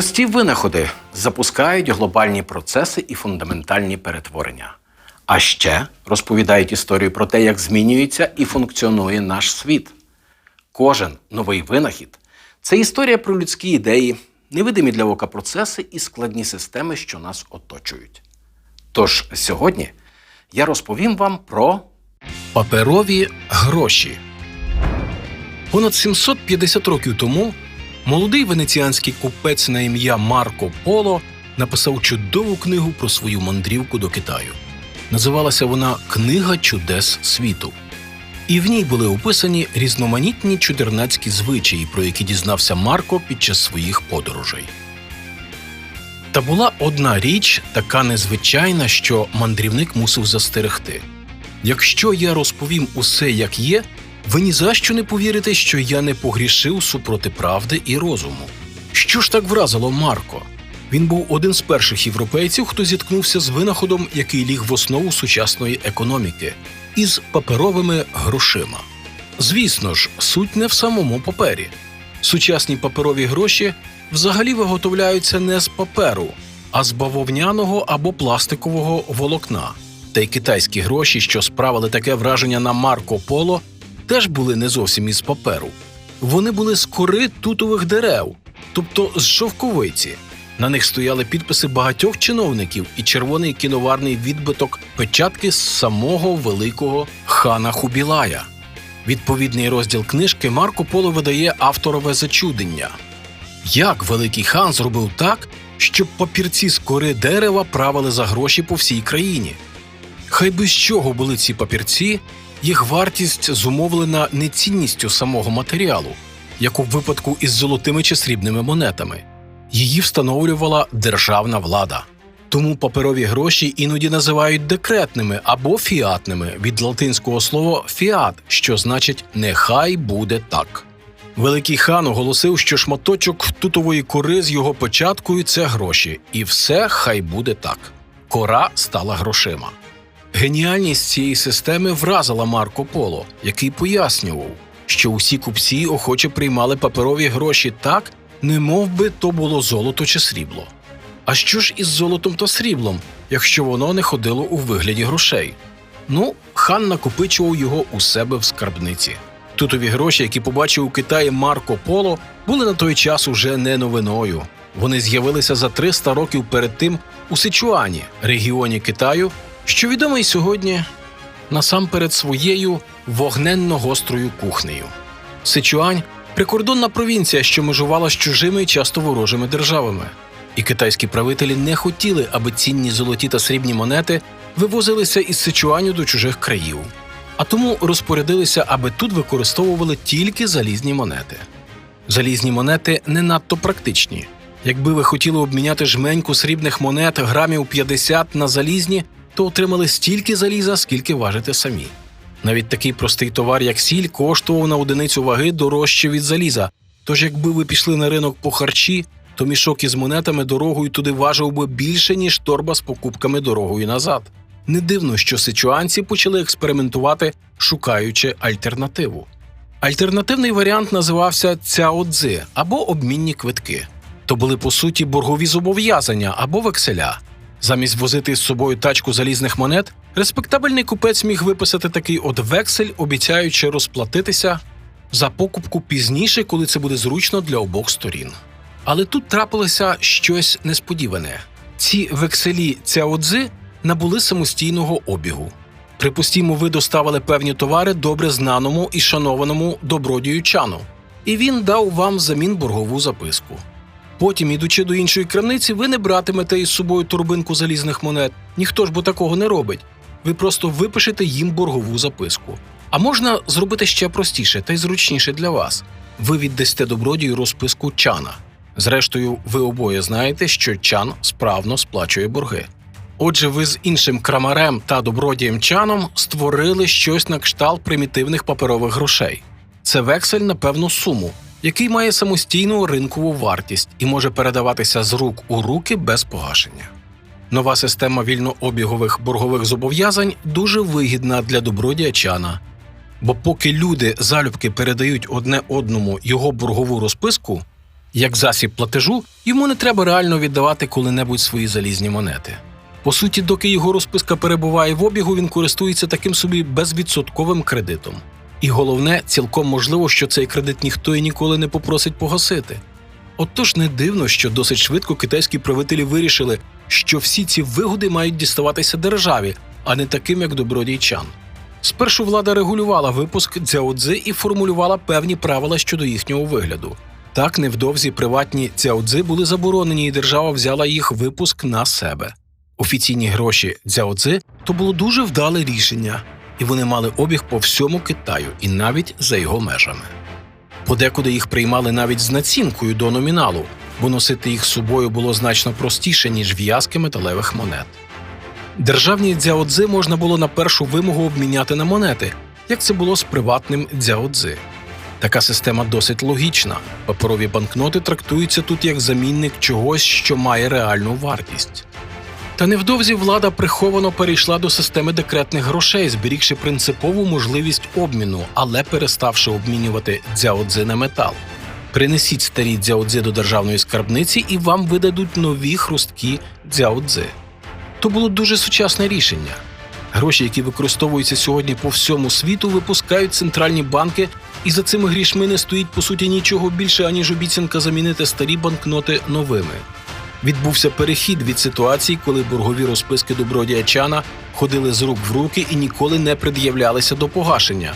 Прості винаходи запускають глобальні процеси і фундаментальні перетворення. А ще розповідають історію про те, як змінюється і функціонує наш світ. Кожен новий винахід це історія про людські ідеї, невидимі для ока процеси і складні системи, що нас оточують. Тож сьогодні я розповім вам про Паперові гроші. Понад 750 років тому молодий венеціанський купець на ім'я Марко Поло написав чудову книгу про свою мандрівку до Китаю. Називалася вона Книга чудес світу. І в ній були описані різноманітні чудернацькі звичаї, про які дізнався Марко під час своїх подорожей. Та була одна річ, така незвичайна, що мандрівник мусив застерегти. Якщо я розповім усе як є, ви ні за що не повірите, що я не погрішив супроти правди і розуму. Що ж так вразило Марко? Він був один з перших європейців, хто зіткнувся з винаходом, який ліг в основу сучасної економіки, із паперовими грошима. Звісно ж, суть не в самому папері. Сучасні паперові гроші взагалі виготовляються не з паперу, а з бавовняного або пластикового волокна. Та й китайські гроші, що справили таке враження на Марко Поло, теж були не зовсім із паперу. Вони були з кори тутових дерев, тобто з шовковиці. На них стояли підписи багатьох чиновників і червоний кіноварний відбиток печатки з самого великого хана Хубілая. Відповідний розділ книжки Марко Поло видає авторове зачудення. Як великий хан зробив так, щоб папірці з кори дерева правили за гроші по всій країні? Хай би з чого були ці папірці, їх вартість зумовлена не цінністю самого матеріалу, як у випадку із золотими чи срібними монетами. Її встановлювала державна влада. Тому паперові гроші іноді називають декретними або фіатними від латинського слова фіат, що значить нехай буде так. Великий хан оголосив, що шматочок тутової кори з його початкою це гроші, і все хай буде так. Кора стала грошима. Геніальність цієї системи вразила Марко Поло, який пояснював, що усі купці охоче приймали паперові гроші так, не мов би то було золото чи срібло. А що ж із золотом та сріблом, якщо воно не ходило у вигляді грошей? Ну, хан накопичував його у себе в скарбниці. Тутові гроші, які побачив у Китаї Марко Поло, були на той час уже не новиною. Вони з'явилися за 300 років перед тим у Сичуані, регіоні Китаю, що відомий сьогодні насамперед своєю вогненно-гострою кухнею. Сичуань прикордонна провінція, що межувала з чужими часто ворожими державами. І китайські правителі не хотіли, аби цінні золоті та срібні монети вивозилися із Сичуаню до чужих країв, а тому розпорядилися, аби тут використовували тільки залізні монети. Залізні монети не надто практичні. Якби ви хотіли обміняти жменьку срібних монет грамів 50 на залізні, то отримали стільки заліза, скільки важите самі. Навіть такий простий товар, як сіль, коштував на одиницю ваги дорожче від заліза. Тож, якби ви пішли на ринок по харчі, то мішок із монетами дорогою туди важив би більше, ніж торба з покупками дорогою назад. Не дивно, що сичуанці почали експериментувати, шукаючи альтернативу. Альтернативний варіант називався цяодзи або обмінні квитки. То були по суті боргові зобов'язання або векселя. Замість возити з собою тачку залізних монет, респектабельний купець міг виписати такий от вексель, обіцяючи розплатитися за покупку пізніше, коли це буде зручно для обох сторін. Але тут трапилося щось несподіване. Ці векселі цяодзи набули самостійного обігу. Припустімо, ви доставили певні товари добре знаному і шанованому добродію чану, і він дав вам взамін боргову записку. Потім, ідучи до іншої крамниці, ви не братимете із собою торбинку залізних монет. Ніхто ж бо такого не робить. Ви просто випишете їм боргову записку. А можна зробити ще простіше та й зручніше для вас. Ви віддасте добродію розписку чана. Зрештою, ви обоє знаєте, що чан справно сплачує борги. Отже, ви з іншим крамарем та добродієм чаном створили щось на кшталт примітивних паперових грошей. Це вексель на певну суму, який має самостійну ринкову вартість і може передаватися з рук у руки без погашення. Нова система вільнообігових боргових зобов'язань дуже вигідна для добродія чана. Бо поки люди залюбки передають одне одному його боргову розписку, Як засіб платежу, йому не треба реально віддавати коли-небудь свої залізні монети. По суті, доки його розписка перебуває в обігу, він користується таким собі безвідсотковим кредитом. І головне, цілком можливо, що цей кредит ніхто і ніколи не попросить погасити. Отож не дивно, що досить швидко китайські правителі вирішили, що всі ці вигоди мають діставатися державі, а не таким, як добродій Чан. Спершу влада регулювала випуск дзяодзи і формулювала певні правила щодо їхнього вигляду. Так, невдовзі приватні дзяодзи були заборонені, і держава взяла їх випуск на себе. Офіційні гроші дзяодзи то було дуже вдале рішення, і вони мали обіг по всьому Китаю і навіть за його межами. Подекуди їх приймали навіть з націнкою до номіналу, бо носити їх з собою було значно простіше, ніж в'язки металевих монет. Державні дзяодзи можна було на першу вимогу обміняти на монети, як це було з приватним дзяодзи. Така система досить логічна. Паперові банкноти трактуються тут як замінник чогось, що має реальну вартість. Та невдовзі влада приховано перейшла до системи декретних грошей, зберігши принципову можливість обміну, але переставши обмінювати дзяодзи на метал. Принесіть старі дзяодзи до державної скарбниці, і вам видадуть нові хрусткі дзяодзи. То було дуже сучасне рішення. Гроші, які використовуються сьогодні по всьому світу, випускають центральні банки, і за цими грішми не стоїть по суті нічого більше, аніж обіцянка замінити старі банкноти новими. Відбувся перехід від ситуації, коли боргові розписки добродія Чана ходили з рук в руки і ніколи не пред'являлися до погашення,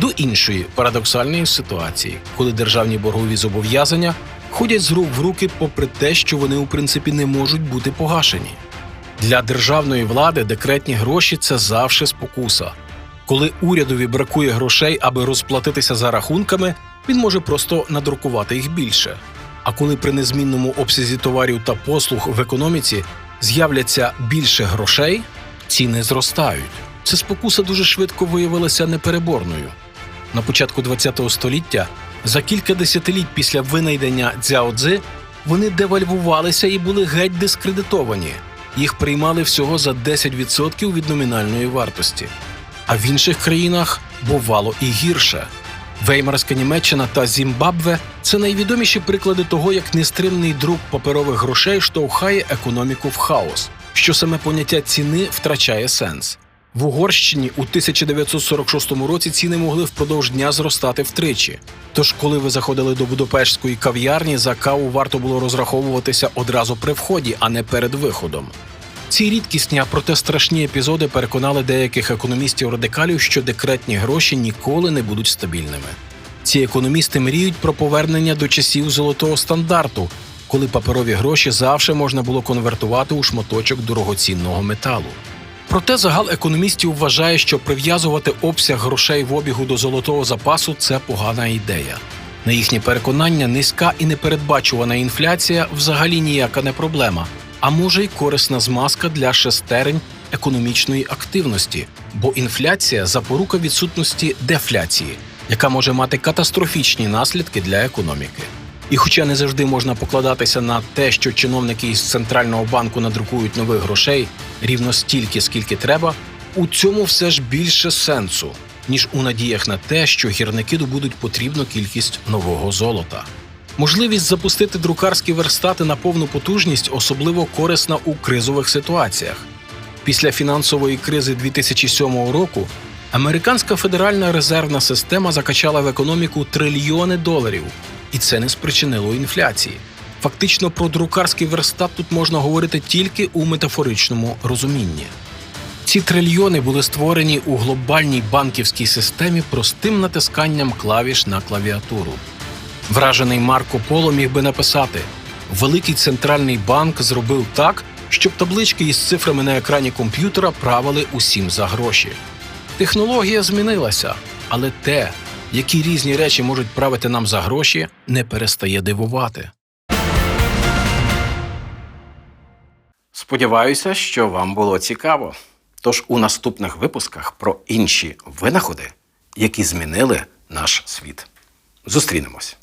до іншої парадоксальної ситуації, коли державні боргові зобов'язання ходять з рук в руки, попри те, що вони у принципі не можуть бути погашені. Для державної влади декретні гроші це завжди спокуса. Коли урядові бракує грошей, аби розплатитися за рахунками, він може просто надрукувати їх більше. А коли при незмінному обсязі товарів та послуг в економіці з'являться більше грошей, ціни зростають. Ця спокуса дуже швидко виявилася непереборною. На початку ХХ століття, за кілька десятиліть після винайдення дзяодзи, вони девальвувалися і були геть дискредитовані. Їх приймали всього за 10% від номінальної вартості. А в інших країнах бувало і гірше. Веймарська Німеччина та Зімбабве це найвідоміші приклади того, як нестримний друк паперових грошей штовхає економіку в хаос, що саме поняття ціни втрачає сенс. В Угорщині у 1946 році ціни могли впродовж дня зростати втричі. Тож, коли ви заходили до Будапештської кав'ярні, за каву варто було розраховуватися одразу при вході, а не перед виходом. Ці рідкісні, а проте страшні епізоди переконали деяких економістів-радикалів, що декретні гроші ніколи не будуть стабільними. Ці економісти мріють про повернення до часів золотого стандарту, коли паперові гроші завжди можна було конвертувати у шматочок дорогоцінного металу. Проте загал економістів вважає, що прив'язувати обсяг грошей в обігу до золотого запасу це погана ідея. На їхнє переконання, низька і непередбачувана інфляція взагалі ніяка не проблема, а може й корисна змазка для шестерень економічної активності, бо інфляція запорука відсутності дефляції, яка може мати катастрофічні наслідки для економіки. І хоча не завжди можна покладатися на те, що чиновники із центрального банку надрукують нових грошей рівно стільки, скільки треба, у цьому все ж більше сенсу, ніж у надіях на те, що гірники добудуть потрібну кількість нового золота. Можливість запустити друкарські верстати на повну потужність особливо корисна у кризових ситуаціях. Після фінансової кризи 2007 року американська федеральна резервна система закачала в економіку трильйони доларів, і це не спричинило інфляції. Фактично про друкарський верстат тут можна говорити тільки у метафоричному розумінні. Ці трильйони були створені у глобальній банківській системі простим натисканням клавіш на клавіатуру. Вражений Марко Поло міг би написати: Великий центральний банк зробив так, щоб таблички із цифрами на екрані комп'ютера правили усім за гроші. Технологія змінилася, але те, які різні речі можуть правити нам за гроші, не перестає дивувати. Сподіваюся, що вам було цікаво. Тож у наступних випусках про інші винаходи, які змінили наш світ. Зустрінемось.